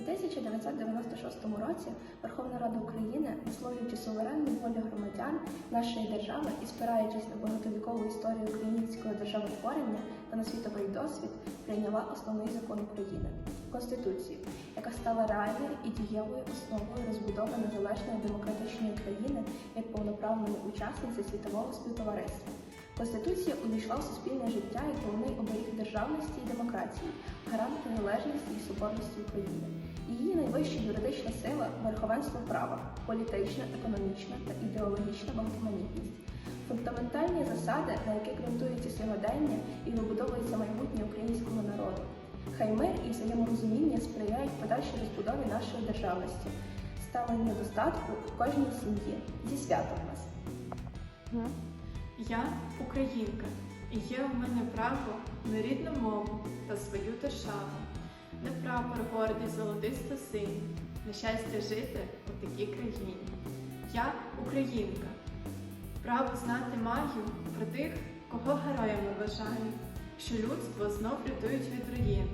У 1996 році Верховна Рада України, висловлюючи суверенну волю громадян нашої держави і спираючись на багатовікову історію українського державотворення та на світовий досвід, прийняла основний закон України Конституцію, яка стала реальною і дієвою основою розбудови незалежної демократичної країни як повноправної учасниці світового співтовариства. Конституція увійшла в суспільне життя як головний оберіг державності і демократії, гарант незалежності і соборності України. Її найвища юридична сила верховенство права, політична, економічна та ідеологічна багатоманітність. Фундаментальні засади, на яких ґрунтується сьогодення і вибудовується майбутнє українського народу. Хай мир і взаєморозуміння сприяють подальшій розбудові нашої державності, ставленню достатку в кожній сім'ї. Зі святом вас! Я українка, і є у мене право на рідну мову та свою державу, на прапор гордий золотисто синій, на щастя жити у такій країні. Я українка, право знати маю про тих, кого героями вважаю, що людство знов рятують від руїн,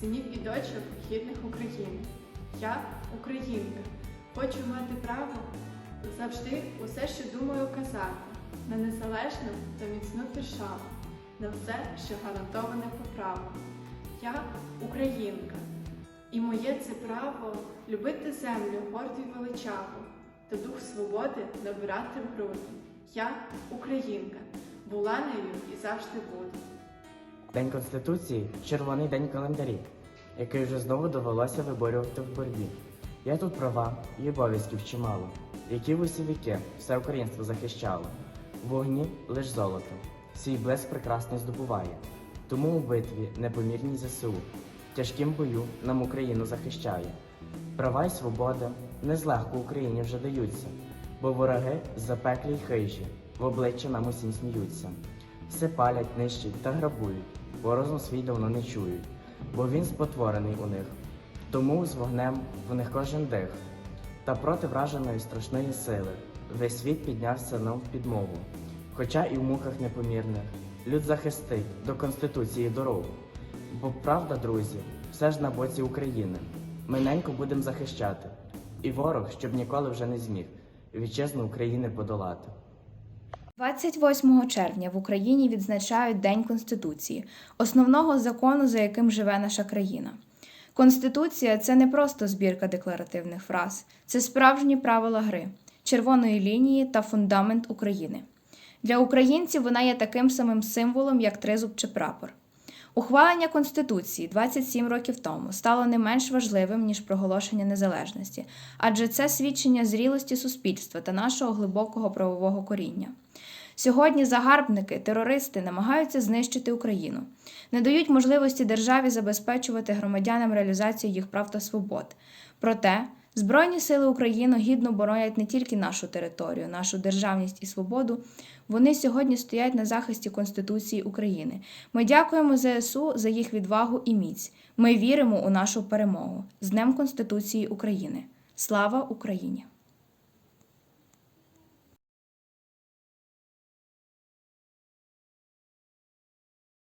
синів і дочок гідних України. Я українка, хочу мати право завжди усе, що думаю казати на незалежну та міцну державу, на все, що гарантоване по праву. Я українка, і моє це право любити землю горду й величаву, та дух свободи набирати в груди. Я українка, була нею і завжди буду. День Конституції червоний день календарі, який вже знову довелося виборювати в боротьбі. Є тут права і обов'язків чимало, які в усі віки все українство захищало. Вогні лиш золото, свій блеск прекрасний здобуває. Тому у битві непомірній ЗСУ, тяжким бою нам Україну захищає. Права й свобода не злегко Україні вже даються, бо вороги запеклі й хижі, в обличчя нам усім сміються. Все палять, нищать та грабують, бо розум свій давно не чують, бо він спотворений у них. Тому з вогнем в них кожен дих. Та проти враженої страшної сили весь світ піднявся нам в підмогу. Хоча і в муках непомірних люд захистить до Конституції дорогу. Бо правда, друзі, все ж на боці України. Ми ненько будемо захищати, і ворог, щоб ніколи вже не зміг вітчизну України подолати. 28 червня в Україні відзначають День Конституції, основного закону, за яким живе наша країна. Конституція це не просто збірка декларативних фраз, це справжні правила гри, червоної лінії та фундамент України. Для українців вона є таким самим символом, як тризуб чи прапор. Ухвалення Конституції 27 років тому стало не менш важливим, ніж проголошення незалежності, адже це свідчення зрілості суспільства та нашого глибокого правового коріння. Сьогодні загарбники, терористи намагаються знищити Україну, не дають можливості державі забезпечувати громадянам реалізацію їх прав та свобод. Проте Збройні сили України гідно боронять не тільки нашу територію, нашу державність і свободу. Вони сьогодні стоять на захисті Конституції України. Ми дякуємо ЗСУ за їх відвагу і міць. Ми віримо у нашу перемогу з Днем Конституції України. Слава Україні!